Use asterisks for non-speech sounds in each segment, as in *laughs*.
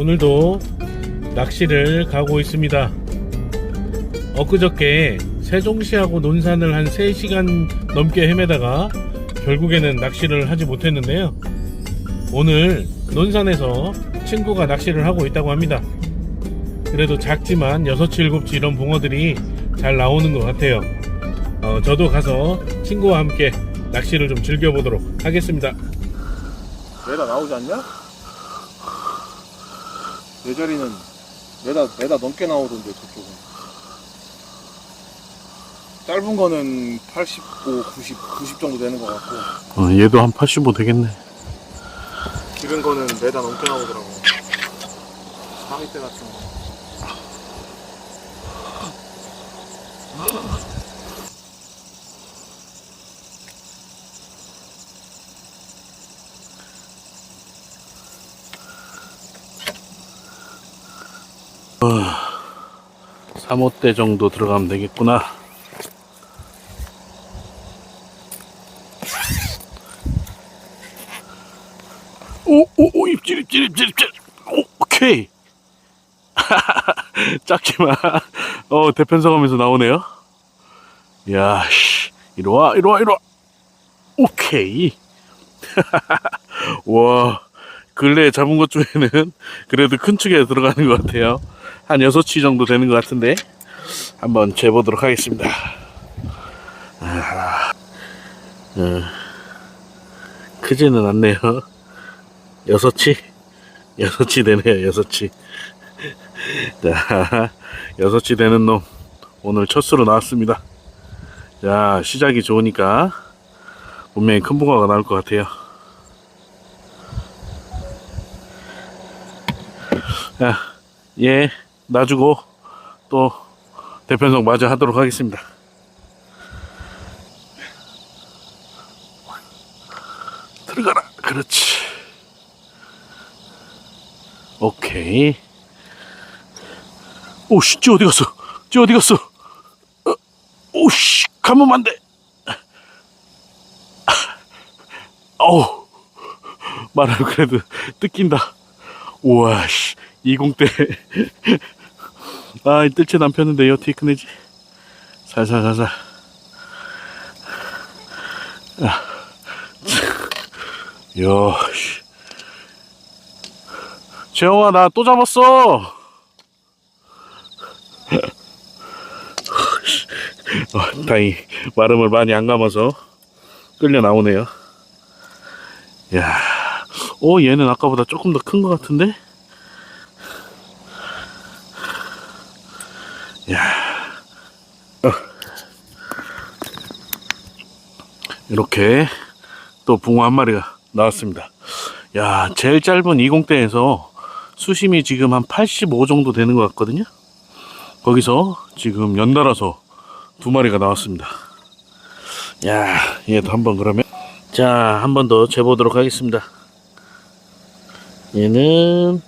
오늘도 낚시를 가고 있습니다. 엊그저께 세종시하고 논산을 한 3시간 넘게 헤매다가 결국에는 낚시를 하지 못했는데요. 오늘 논산에서 친구가 낚시를 하고 있다고 합니다. 그래도 작지만 6, 7치 이런 붕어들이 잘 나오는 것 같아요. 어, 저도 가서 친구와 함께 낚시를 좀 즐겨보도록 하겠습니다. 메다 나오지 않냐? 내 자리는 메다 메다 넘게 나오던데 저쪽은. 짧은 거는 85, 90, 90 정도 되는 것 같고. 어, 얘도 한 85 되겠네. 길은 거는 메다 넘게 나오더라고. 상위 때 같은 거 어, 3호대 정도 들어가면 되겠구나. 오, 오, 오, 입질, 입질, 입질, 입질. 오, 오케이. *laughs* 작지만, 어, 대편성 하면서 나오네요. 야, 씨. 이리 와, 이리 와, 이리 와. 오케이. *laughs* 와, 근래에 잡은 것 중에는 *laughs* 그래도 큰 축에 들어가는 것 같아요. 한 6치 정도 되는 것 같은데, 한번 재보도록 하겠습니다. 아, 어, 크지는 않네요. *laughs* 6치? 6치 *laughs* 되네요, 6치. 자, 6치 되는 놈, 오늘 첫 수로 나왔습니다. 자, 시작이 좋으니까, 분명히 큰 붕어가 나올 것 같아요. 자, 얘 놔주고 또 대편성 마저 하도록 하겠습니다. 들어가라. 그렇지. 오케이. 오씨, 쟤 어디 갔어? 쟤 어디 갔어? 어, 오씨, 가면 안 돼. 어우, 말하면 그래도 뜯긴다. 우와, 씨, 20대. *laughs* 아, 이 뜰채 남편인데 어떻게 끝내지? 살살, 살살. 아, 참. *laughs* 야, 씨. 재영아, 나 또 잡았어! 어, *laughs* 다행히 마름을 많이 안 감아서 끌려 나오네요. 야, 오, 얘는 아까보다 조금 더 큰 것 같은데? 야, 어. 이렇게 또 붕어 한 마리가 나왔습니다. 야, 제일 짧은 20대에서 수심이 지금 한 85 정도 되는 것 같거든요. 거기서 지금 연달아서 두 마리가 나왔습니다. 야, 얘도 한번 그러면 자, 한 번 더 재보도록 하겠습니다. 얘는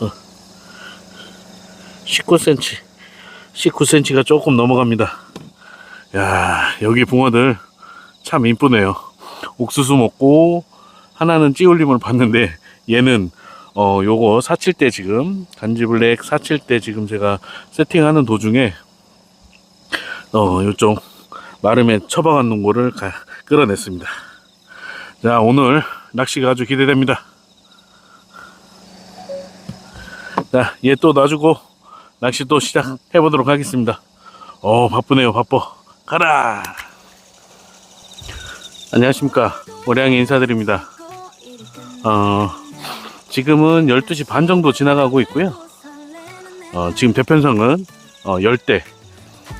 어, 19cm, 19cm가 조금 넘어갑니다. 야, 여기 붕어들 참 이쁘네요. 옥수수 먹고 하나는 찌울림을 봤는데 얘는 어 요거 사칠 때 지금 단지블랙 사칠 때 지금 제가 세팅하는 도중에 어 요쪽 마름에 처박은 농고를 가- 끌어냈습니다. 자 오늘 낚시가 아주 기대됩니다. 자 얘 또 놔주고 낚시 또 시작해 보도록 하겠습니다. 어 바쁘네요 바빠 가라. 안녕하십니까 오량이 인사드립니다. 어 지금은 12시 반 정도 지나가고 있고요. 어, 지금 대편성은 어, 열대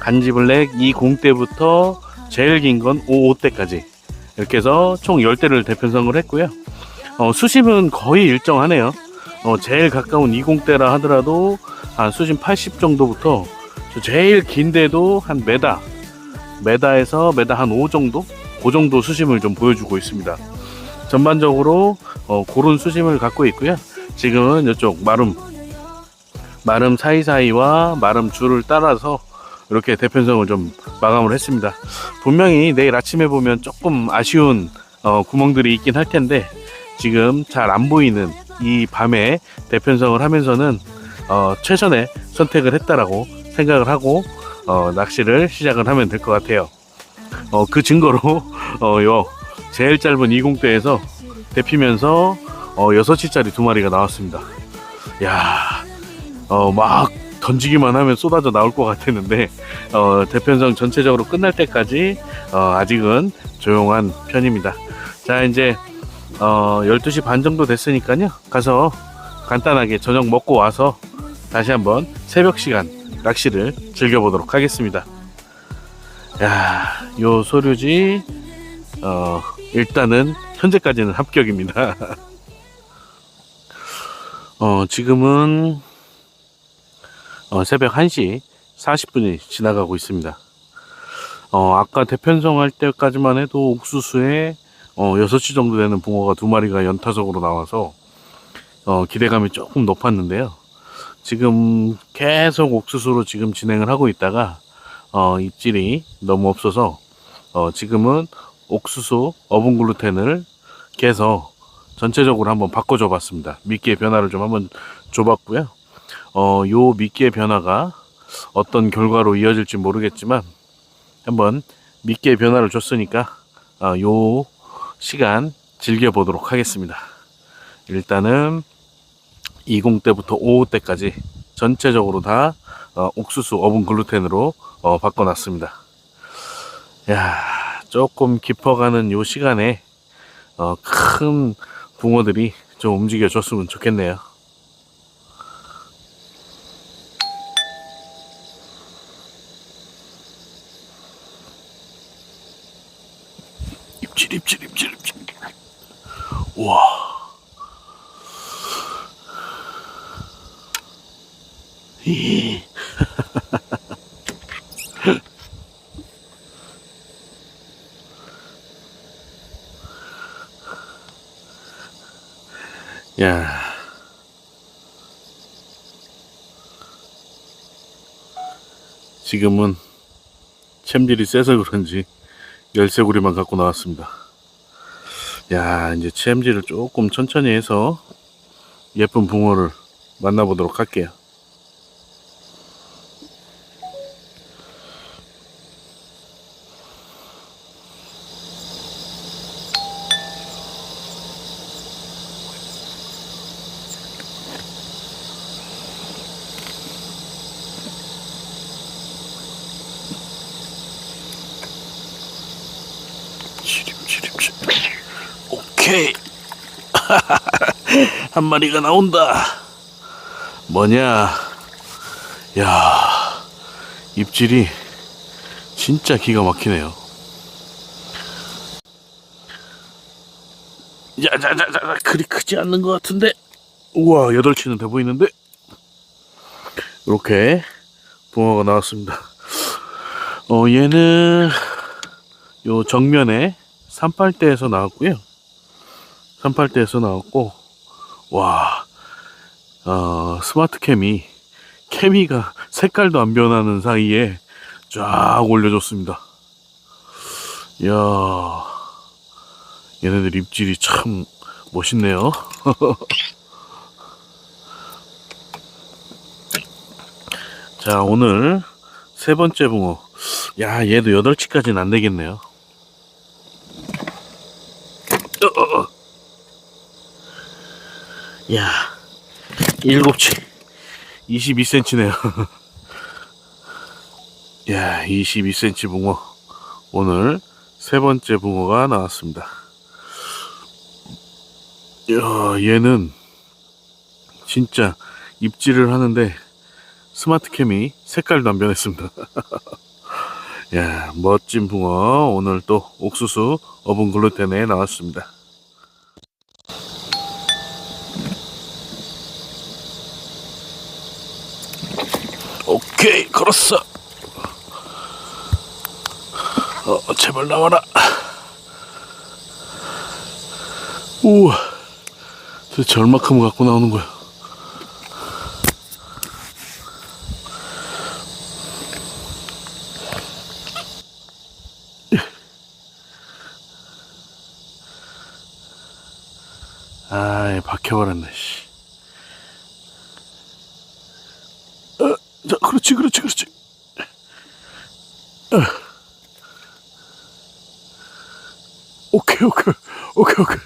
간지블랙 20대부터 제일 긴 건 55대까지 이렇게 해서 총 10대를 대편성을 했고요. 어, 수심은 거의 일정하네요. 어, 제일 가까운 20대라 하더라도 한 수심 80 정도부터 저 제일 긴데도 한 메다 메다에서 메다 한 5 정도 그 정도 수심을 좀 보여주고 있습니다. 전반적으로 어, 그런 수심을 갖고 있고요. 지금은 이쪽 마름 마름 사이사이와 마름 줄을 따라서 이렇게 대편성을 좀 마감을 했습니다. 분명히 내일 아침에 보면 조금 아쉬운 어, 구멍들이 있긴 할 텐데 지금 잘 안 보이는 이 밤에 대편성을 하면서는 어, 최선의 선택을 했다라고 생각을 하고 어, 낚시를 시작을 하면 될 것 같아요. 어, 그 증거로 *laughs* 어, 요 제일 짧은 20대에서 대피면서 어, 6시짜리 두 마리가 나왔습니다. 야, 어, 막 던지기만 하면 쏟아져 나올 것 같았는데 어, 대편성 전체적으로 끝날 때까지 어, 아직은 조용한 편입니다. 자 이제 어, 12시 반 정도 됐으니까요. 가서 간단하게 저녁 먹고 와서 다시 한번 새벽 시간 낚시를 즐겨보도록 하겠습니다. 야, 요 소류지 어, 일단은 현재까지는 합격입니다. *laughs* 어, 지금은 어, 새벽 1시 40분이 지나가고 있습니다. 어, 아까 대편성 할 때까지만 해도 옥수수에 어, 6시 정도 되는 붕어가 두 마리가 연타석으로 나와서 어, 기대감이 조금 높았는데요. 지금 계속 옥수수로 지금 진행을 하고 있다가 어, 입질이 너무 없어서 어, 지금은 옥수수 어분 글루텐을 깨서 전체적으로 한번 바꿔줘 봤습니다. 미끼의 변화를 좀 한번 줘봤고요. 어, 요 미끼의 변화가 어떤 결과로 이어질지 모르겠지만 한번 미끼의 변화를 줬으니까 어, 요 시간 즐겨보도록 하겠습니다. 일단은 20대부터 5 때까지 전체적으로 다 어, 옥수수 어분 글루텐으로 어, 바꿔놨습니다. 야, 조금 깊어가는 요 시간에 어, 큰 붕어들이 좀 움직여줬으면 좋겠네요. 입질, 입질, 입질, 입질. 이. *laughs* 야. 지금은 챔질이 세서 그런지 열쇠고리만 갖고 나왔습니다. 야, 이제 챔질을 조금 천천히 해서 예쁜 붕어를 만나보도록 할게요. 오케이. *laughs* 한 마리가 나온다. 뭐냐? 야, 입질이 진짜 기가 막히네요. 야자자자 그리 크지 않는 것 같은데. 우와, 여덟 치는 돼 보이는데. 이렇게 붕어가 나왔습니다. 어, 얘는 요 정면에 38대에서 나왔고요. 38대에서 나왔고, 와, 어, 스마트 캠이, 케미가 색깔도 안 변하는 사이에 쫙 올려줬습니다. 이야, 얘네들 입질이 참 멋있네요. *laughs* 자, 오늘 세 번째 붕어. 야, 얘도 8치까지는 안 되겠네요. 어, 어, 어. 야, 7치. 22cm네요. *laughs* 야, 22cm 붕어. 오늘 세 번째 붕어가 나왔습니다. 야, 얘는 진짜 입질을 하는데 스마트캠이 색깔도 안 변했습니다. *laughs* 야, 멋진 붕어 오늘 또 옥수수 어분 글루텐에 나왔습니다. 오케이, 걸었어. 어, 제발 나와라. 우와, 도대체 얼마큼 갖고 나오는 거야? 아이, 박혀버렸네, 씨. 어, 자, 그렇지, 그렇지, 그렇지. 어. 오케이, 오케이, 오케이, 오케이.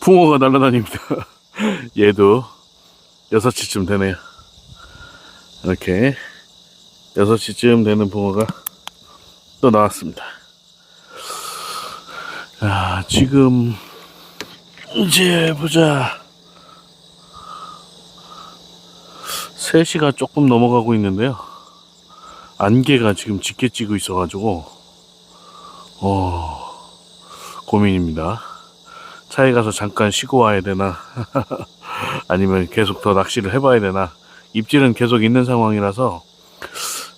붕어가 날아다닙니다. 얘도 6시쯤 되네요. 이렇게 6시쯤 되는 붕어가 또 나왔습니다. 아, 지금 이제 보자. 3시가 조금 넘어가고 있는데요. 안개가 지금 짙게 찌고 있어 가지고, 어, 고민입니다. 차에 가서 잠깐 쉬고 와야 되나, *laughs* 아니면 계속 더 낚시를 해봐야 되나, 입질은 계속 있는 상황이라서,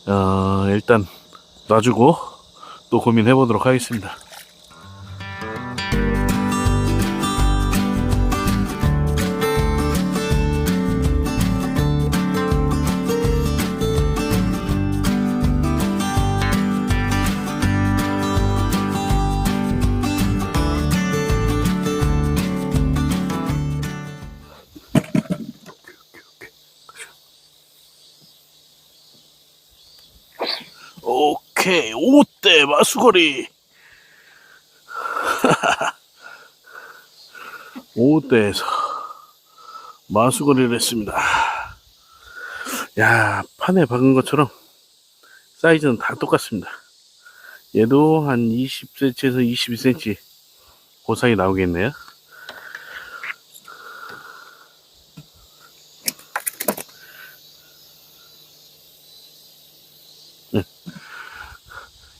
어, 일단 놔주고 또 고민해 보도록 하겠습니다. 수거리. 5대에서 *laughs* 마수거리를 했습니다. 야, 판에 박은 것처럼 사이즈는 다 똑같습니다. 얘도 한 20cm에서 22cm 그 사이 나오겠네요.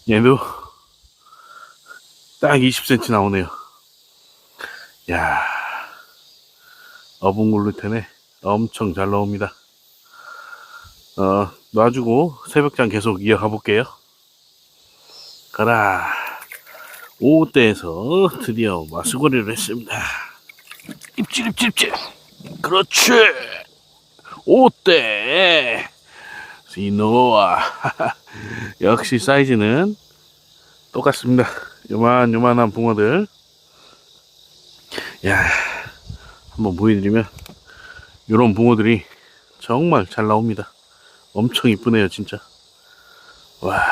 얘도 딱 20cm 나오네요. 야 어분글루텐에 엄청 잘 나옵니다. 어, 놔주고 새벽장 계속 이어가 볼게요. 가라. 5대에서 드디어 마수거리를 했습니다. 입질, 입질, 입질. 그렇지. 5대. 시노아. *laughs* 역시 사이즈는 똑같습니다. 요만 요만한 붕어들. 야, 한번 보여드리면 요런 붕어들이 정말 잘 나옵니다. 엄청 이쁘네요, 진짜. 와.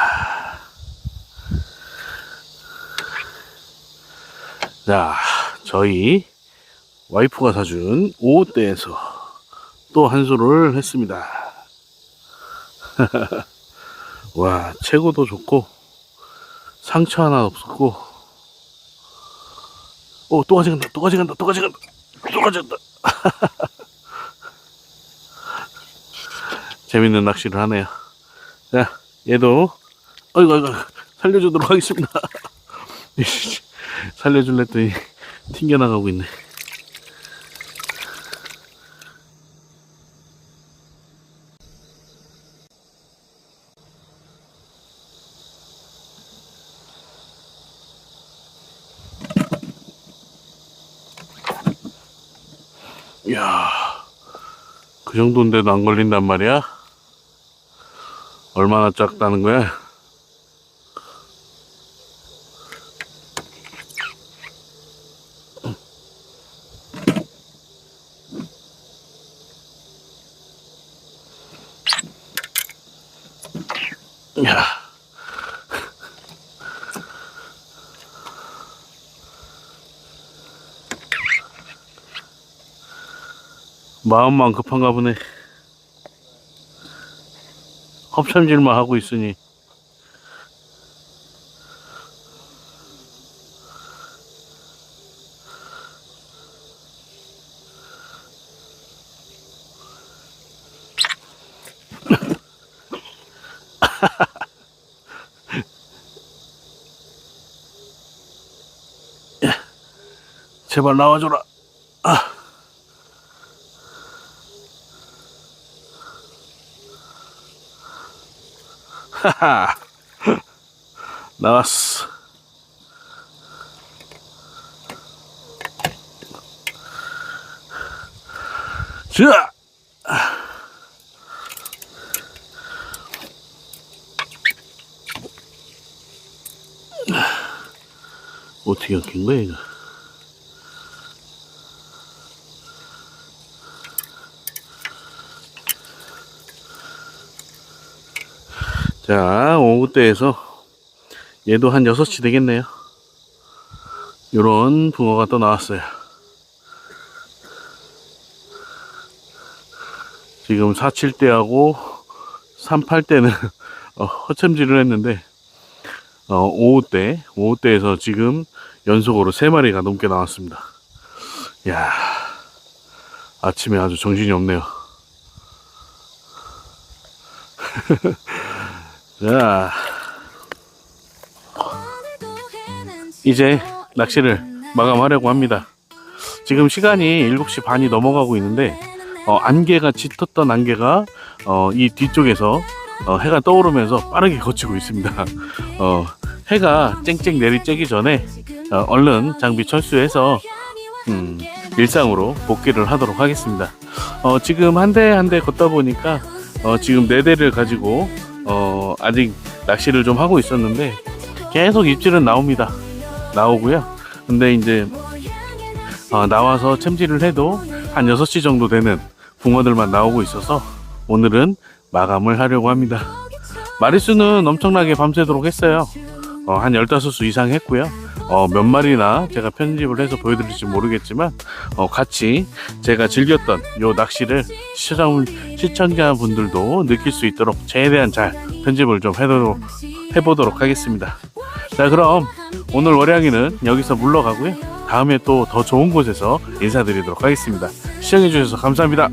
자, 저희 와이프가 사준 5대에서 또한 수를 했습니다. *laughs* 와, 최고도 좋고, 상처 하나 없었고, 오, 또 가져간다, 또 가져간다, 또 가져간다, 또 가져간다. *laughs* 재밌는 낚시를 하네요. 자, 얘도, 어이구, 어이구, 살려주도록 하겠습니다. *laughs* 살려줄래 했더니 튕겨나가고 있네. 그 정도인데도 안 걸린단 말이야? 얼마나 작다는 거야? 야. 마음만 급한가 보네. 컵참질만 하고 있으니. *laughs* 제발 나와줘라. 하하. 나왔어. 자. 어떻게 낀 거야, 이거? 자, 오후 때에서 얘도 한 6시 되겠네요. 요런 붕어가 또 나왔어요. 지금 47대하고 38대는 *laughs* 어, 허참질을 했는데 어, 오후 때, 오후 때에서 지금 연속으로 3마리가 넘게 나왔습니다. 야 아침에 아주 정신이 없네요. *laughs* 자, 이제 낚시를 마감하려고 합니다. 지금 시간이 7시 반이 넘어가고 있는데 어, 안개가 짙었던 안개가 어, 이 뒤쪽에서 어, 해가 떠오르면서 빠르게 거치고 있습니다. 어, 해가 쨍쨍 내리쬐기 전에 어, 얼른 장비 철수해서 음, 일상으로 복귀를 하도록 하겠습니다. 어, 지금 한 대 한 대 걷다 보니까 어, 지금 네 대를 가지고 어, 아직 낚시를 좀 하고 있었는데 계속 입질은 나옵니다. 나오고요. 근데 이제 어, 나와서 챔질을 해도 한 6시 정도 되는 붕어들만 나오고 있어서 오늘은 마감을 하려고 합니다. 마리수는 엄청나게 밤새도록 했어요. 어, 한 15수 이상 했고요. 어, 몇 마리나 제가 편집을 해서 보여드릴지 모르겠지만 어, 같이 제가 즐겼던 요 낚시를 시청자, 시청자분들도 느낄 수 있도록 최대한 잘 편집을 좀 해도록, 해보도록 하겠습니다. 자 그럼 오늘 월양이는 여기서 물러가고요. 다음에 또 더 좋은 곳에서 인사드리도록 하겠습니다. 시청해주셔서 감사합니다.